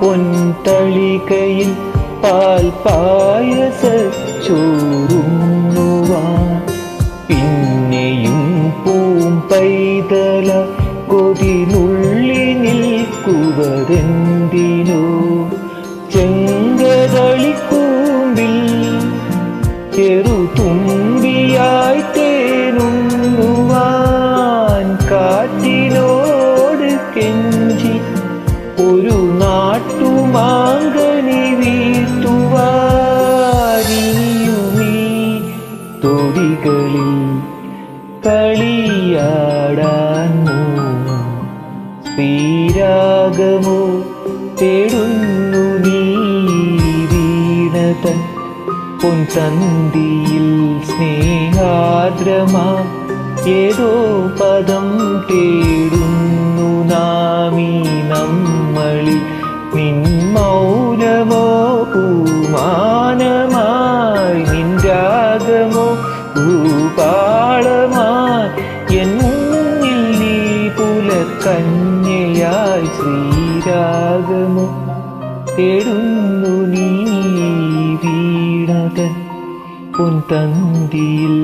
പൊൻതളികയിൽ പാൽ പായസ ചോറുണ്ണുവാൻ. പിന്നെയും പൂം പൈതല കൊതിനുള്ളി നിൽക്കുവതെന്തിനോ. ചെങ്കതളിക്കൂമ്പിൽ ചെറുതുമ്പിയായി തേനുണ്ണുവാൻ കാറ്റിനോട് കെഞ്ചി ഒരു നാട്ടുമാങ്കനി വീട്ടുവാരിയുമീ തൊടികളിൽ കളിയാടാൻ ശ്രീരാഗമോ തേടുന്നു നീ വീണതൻ. പൊൻതന്തിയിൽ സ്നേഹാദ്രമാ ഏതോ പദം തേടുന്നു. മൗനമോ പൂമാനമായി രാഗമോ ഭൂപാളമായി പുലക്കന്യയായി ശ്രീരാഗമോ. തേടുന്നു നീ വീണതൻ പൊൻതന്തിയിൽ.